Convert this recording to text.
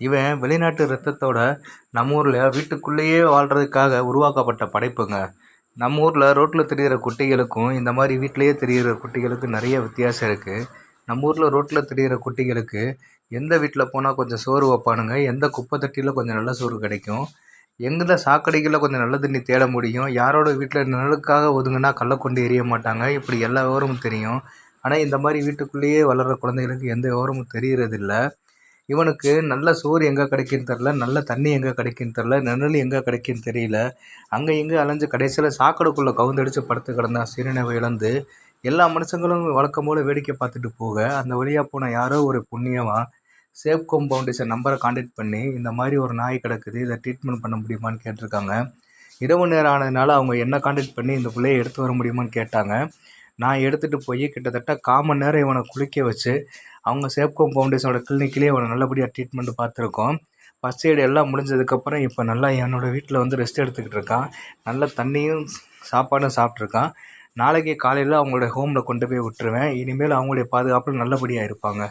இவன் வெளிநாட்டு ரத்தத்தோட நம்ம ஊரில் வீட்டுக்குள்ளேயே வாழ்கிறதுக்காக உருவாக்கப்பட்ட படைப்புங்க. நம்ம ஊரில் ரோட்டில் தெரிகிற குட்டிகளுக்கும் இந்த மாதிரி வீட்டிலையே தெரிகிற குட்டிகளுக்கும் நிறைய வித்தியாசம் இருக்குது நம்ம ஊரில் ரோட்டில் தெரிகிற குட்டிகளுக்கு எந்த வீட்டில் போனால் கொஞ்சம் சோறு வைப்பானுங்க? எந்த குப்பை தட்டியில் கொஞ்சம் நல்ல சோறு கிடைக்கும்? எங்கே சாக்கடைகளில் கொஞ்சம் நல்ல தண்ணி தேட முடியும்? யாரோட வீட்டில் நிழலுக்காக ஒதுங்கினா கல்லை கொண்டு எரிய மாட்டாங்க? இப்படி எல்லா விவரமும் தெரியும். ஆனால் இந்த மாதிரி வீட்டுக்குள்ளேயே வளர்கிற குழந்தைகளுக்கு எந்த விவரமும் தெரிகிறதில்ல இவனுக்கு நல்ல சோறு எங்கே கிடைக்குன்னு தெரில நல்ல தண்ணி எங்கே கிடைக்குன்னு தெரில நிழல் எங்கே கிடைக்குன்னு தெரியல. அங்கே இங்கே அலைஞ்சு கடைசியில் சாக்கடைக்குள்ளே கவுந்தடிச்சு படுத்து கிடந்தான் சிறுநீவை இழந்து எல்லா மனுஷங்களும் வழக்கம் போல் வேடிக்கை பார்த்துட்டு போக அந்த வழியாக போன யாரோ ஒரு புண்ணியமாக சேஃப்கோம் ஃபவுண்டேஷன் நம்பரை காண்டாக்ட் பண்ணி இந்த மாதிரி ஒரு நாய் கிடக்குது இதை ட்ரீட்மெண்ட் பண்ண முடியுமான்னு கேட்டிருக்காங்க. இரவு நேரம் ஆனதுனால அவங்க என்ன காண்டாக்ட் பண்ணி இந்த பிள்ளையை எடுத்து வர முடியுமான்னு கேட்டாங்க. நான் எடுத்துகிட்டு போய் கிட்டத்தட்ட காமன் நேரம் இவனை குளிக்க வச்சு அவங்க சேப்கோம் ஃபவுண்டேஷனோட கிளினிக்லேயே இவனை நல்லபடியாக ட்ரீட்மெண்ட் பார்த்துருக்கோம். ஃபஸ்ட் எய்டு எல்லாம் முடிஞ்சதுக்கப்புறம் இப்போ நல்லா என்னோடய வீட்டில் வந்து ரெஸ்ட் எடுத்துக்கிட்டு இருக்கான். நல்ல தண்ணியும் சாப்பாடும் சாப்பிட்ருக்கான் நாளைக்கு காலையில் அவங்களோட ஹோமில் கொண்டு போய் விட்டுருவேன். இனிமேல் அவங்களுடைய பாதுகாப்பில் நல்லபடியாக இருப்பாங்க.